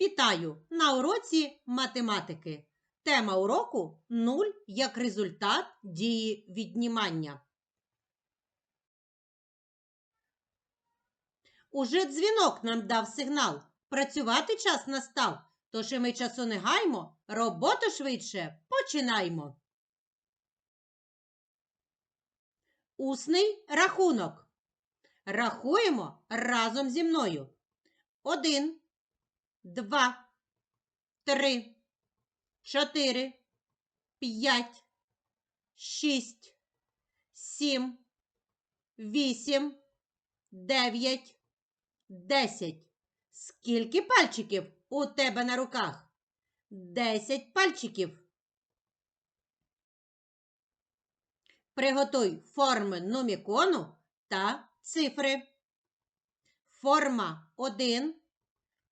Вітаю на уроці математики. Тема уроку 0 як результат дії віднімання. Уже дзвінок нам дав сигнал. Працювати час настав. Тож і ми часу не гаймо, роботу швидше починаймо. Усний рахунок. Рахуємо разом зі мною. Один, два, три, чотири, п'ять, шість, сім, вісім, дев'ять, десять. Скільки пальчиків у тебе на руках? Десять пальчиків. Приготуй форми нумікону та цифри. Форма 1,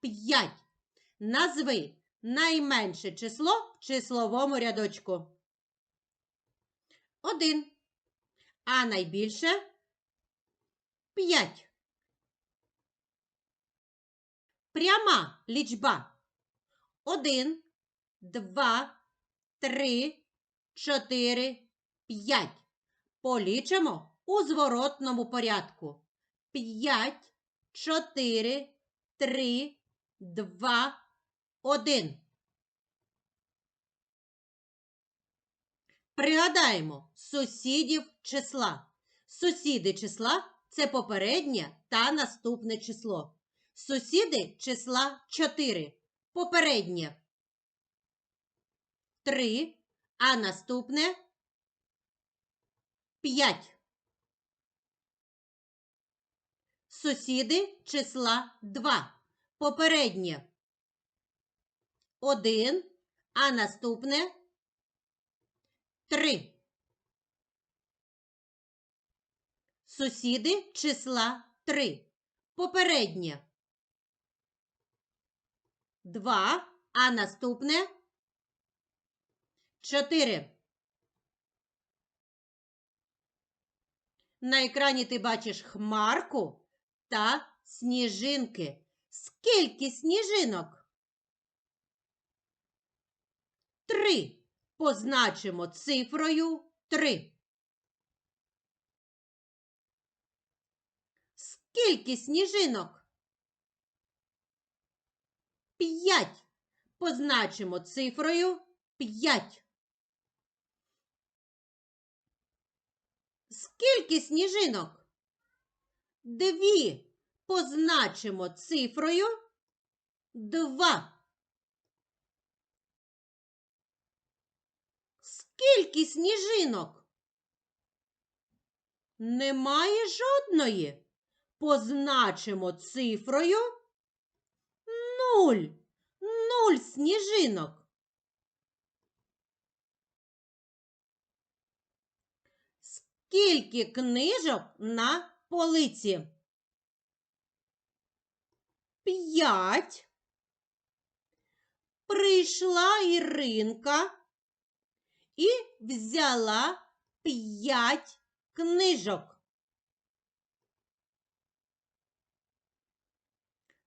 5. Назви найменше число в числовому рядочку. 1. А найбільше 5. Пряма лічба. 1, 2, 3, 4, 5. Полічимо у зворотному порядку. 5, 4, 3, 2, 1. Пригадаємо сусідів числа. Сусіди числа це попереднє та наступне число. Сусіди числа 4. Попереднє 3, а наступне 5. Сусіди числа 2. Попереднє 1, а наступне 3. Сусіди числа 3. Попереднє 2, а наступне 4. На екрані ти бачиш хмарку та сніжинки. Скільки сніжинок? Три. Позначимо цифрою три. Скільки сніжинок? П'ять. Позначимо цифрою п'ять. Скільки сніжинок? Дві. Позначимо цифрою два. Скільки сніжинок? Немає жодної. Позначимо цифрою нуль. Нуль сніжинок. Скільки книжок на полиці? П'ять. Прийшла Іринка і взяла п'ять книжок.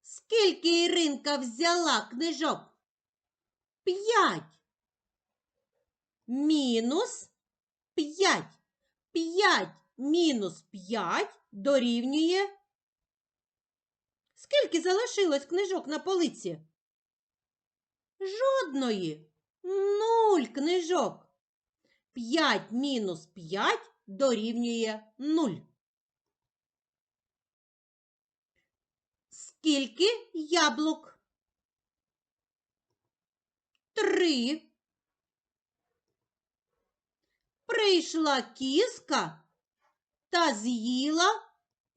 Скільки Іринка взяла книжок? П'ять. Мінус п'ять. 5 мінус 5 дорівнює. Скільки залишилось книжок на полиці? Жодної. Нуль книжок. 5 мінус 5 дорівнює 0. Скільки яблук? Три. Прийшла кіска та з'їла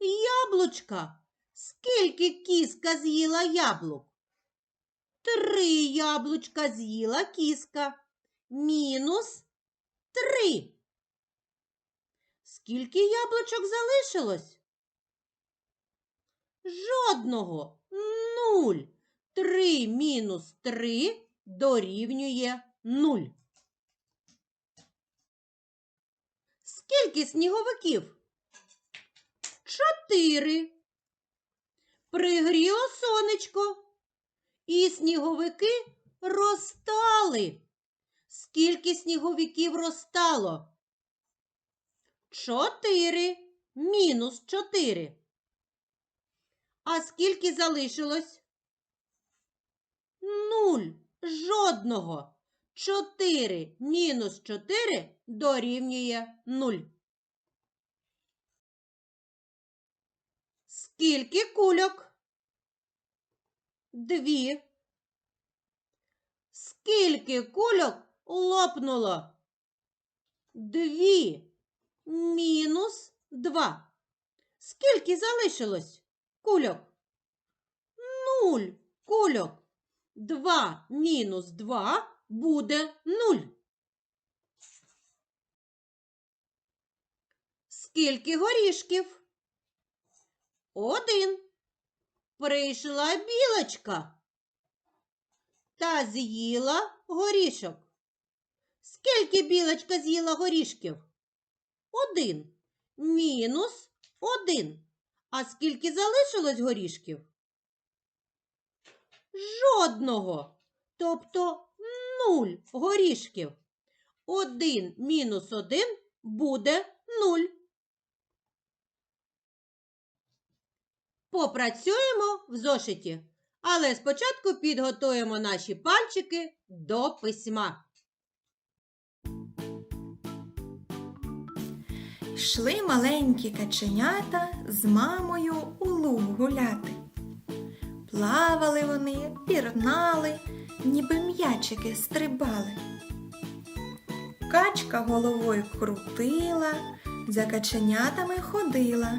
яблучка. Скільки кіска з'їла яблук? Три яблучка з'їла кіска. Мінус три. Скільки яблучок залишилось? Жодного. Нуль. Три мінус три дорівнює нуль. Скільки сніговиків? Чотири. Пригріло сонечко. І сніговики розтали. Скільки сніговиків розтало? Чотири. Мінус чотири. А скільки залишилось? Нуль. Жодного. Чотири мінус чотири дорівнює нуль. Скільки кульок? Дві. Скільки кульок лопнуло? Дві. Мінус два. Скільки залишилось кульок? Нуль кульок. Два мінус два буде нуль. Скільки горішків? Один. Прийшла білочка та з'їла горішок. Скільки білочка з'їла горішків? Один. Мінус один. А скільки залишилось горішків? Жодного. Тобто нуль горішків. Один мінус один буде нуль. Попрацюємо в зошиті, але спочатку підготуємо наші пальчики до письма. Йшли маленькі каченята з мамою у луг гуляти. Плавали вони, пірнали, ніби м'ячики стрибали. Качка головою крутила, за каченятами ходила.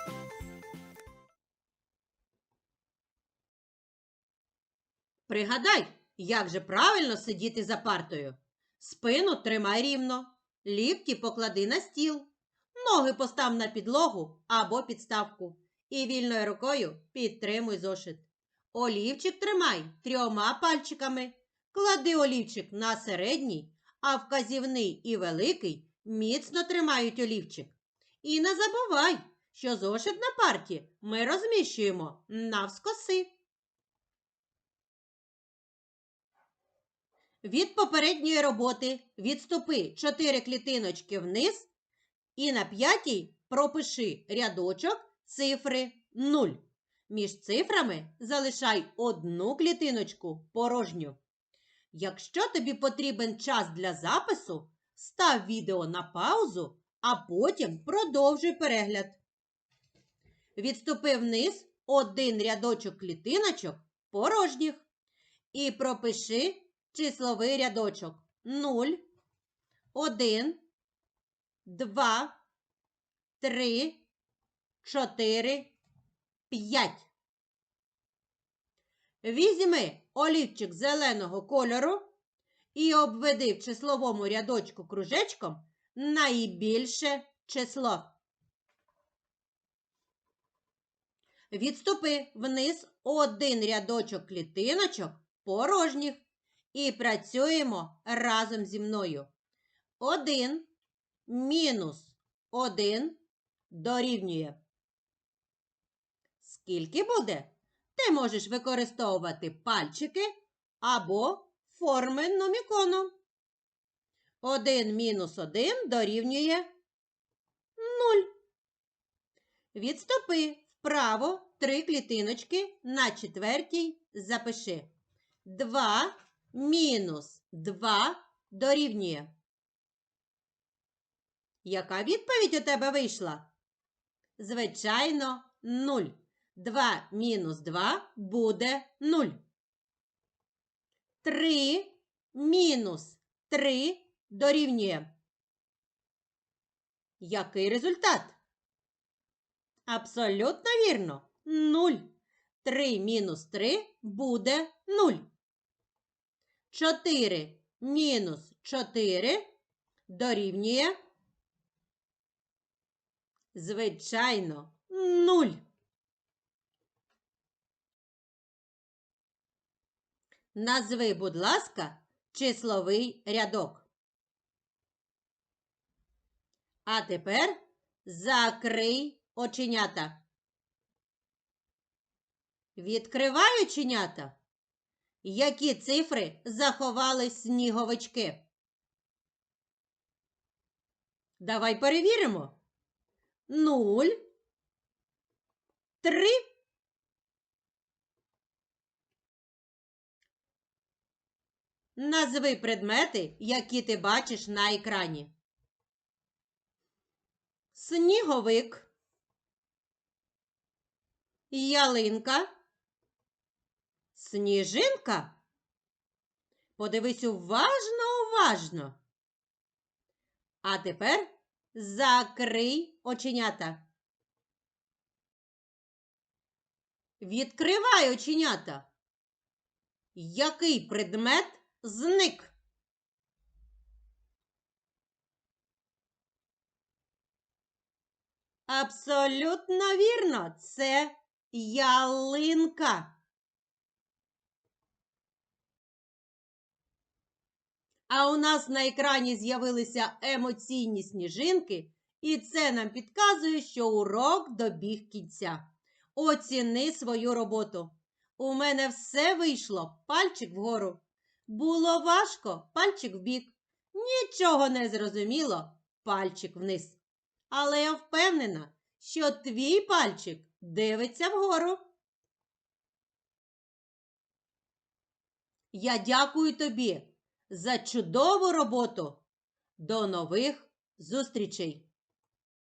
Пригадай, як же правильно сидіти за партою. Спину тримай рівно, лікті поклади на стіл, ноги постав на підлогу або підставку і вільною рукою підтримуй зошит. Олівчик тримай трьома пальчиками. Клади олівчик на середній, а вказівний і великий міцно тримають олівчик. І не забувай, що зошит на парті ми розміщуємо навскоси. Від попередньої роботи відступи 4 клітиночки вниз і на п'ятій пропиши рядочок цифри 0. Між цифрами залишай одну клітиночку порожню. Якщо тобі потрібен час для запису, став відео на паузу, а потім продовжуй перегляд. Відступи вниз один рядочок клітиночок порожніх і пропиши числовий рядочок. 0, 1, 2, 3, 4, 5. Візьми олівчик зеленого кольору і обведи в числовому рядочку кружечком найбільше число. Відступи вниз один рядочок клітиночок порожніх І працюємо разом зі мною. 1 мінус 1 дорівнює. Скільки буде? Ти можеш використовувати пальчики або форми номікону. 1 мінус 1 дорівнює 0. Відступи вправо три клітиночки на четвертій запиши. 2 мінус 2 дорівнює. Яка відповідь у тебе вийшла? Звичайно, 0. 2 мінус 2 буде 0. 3 мінус 3 дорівнює. Який результат? Абсолютно вірно. 0. 3 мінус 3 буде 0. 4 мінус 4 дорівнює. Звичайно, 0. Назви, будь ласка, числовий рядок. А тепер закрий оченята. Відкривай оченята. Які цифри заховали сніговички? Давай перевіримо. Нуль. Три. Назви предмети, які ти бачиш на екрані. Сніговик. Ялинка. Сніжинка. Подивись уважно, уважно. А тепер закрий оченята. Відкривай оченята. Який предмет зник? Абсолютно вірно, це ялинка. А у нас на екрані з'явилися емоційні сніжинки, і це нам підказує, що урок добіг кінця. Оціни свою роботу. У мене все вийшло, пальчик вгору. Було важко, пальчик вбік. Нічого не зрозуміло, пальчик вниз. Але я впевнена, що твій пальчик дивиться вгору. Я дякую тобі за чудову роботу. До нових зустрічей!